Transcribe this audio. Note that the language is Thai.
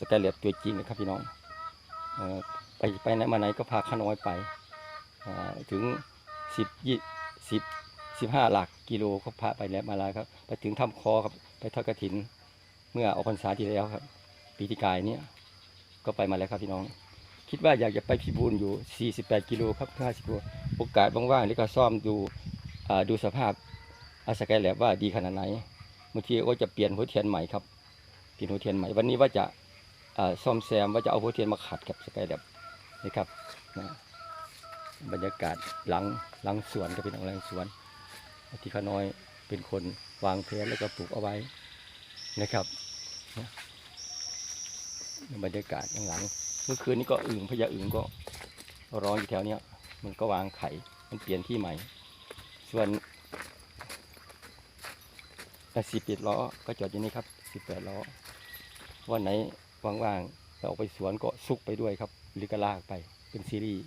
สแกเลตตัวจริงนะครับพี่น้องอไปไปไหนมาไหนก็พาข้าน้อยไปถึงสิบยี่สิบสิบห้าหลักกิโลก็พาไปแล้วมาแล้วครับ ไปถึงถ้ำคอครับไปทอดกระถิน เมื่อออกพรรษาที่แล้วครับ ปีที่กายเนี่ยก็ไปมาแล้วครับพี่น้อง คิดว่าอยากจะไปพิบูลอยู่ 48 กิโลครับ50กิโลโอกาสว่างๆนี่ก็ซ่อมดูอ่าดูสภาพอาสกายแลบว่าดีขนาดไหนบางทีก็จะเปลี่ยนหัวเทียนใหม่ครับเปลี่ยนหัวเทียนใหม่วันนี้ว่าจะ ซ่อมแซมว่าจะเอาหัวเทียนมาขัดกับสกายแลบนะครับนะบรรยากาศหลังหลังสวนก็เป็นหลังสวน ที่ขาน้อยเป็นคนวางแผนแล้วก็ปลูกเอาไว้นะครับนะบรรยากาศข้างหลังเมื่อคืนนี้ก็อึ่งพญาอึ่งก็ร้องอยู่แถวเนี้ยมันก็วางไข่มันเปลี่ยนที่ใหม่ ส่วนสิบแปดล้อก็จอดอยู่นี่ครับสิบแปดล้อวันไหน ว่างๆเราออกไปสวนก็ซุกไปด้วยครับ หรือก็ลากไปเป็นซีรีส์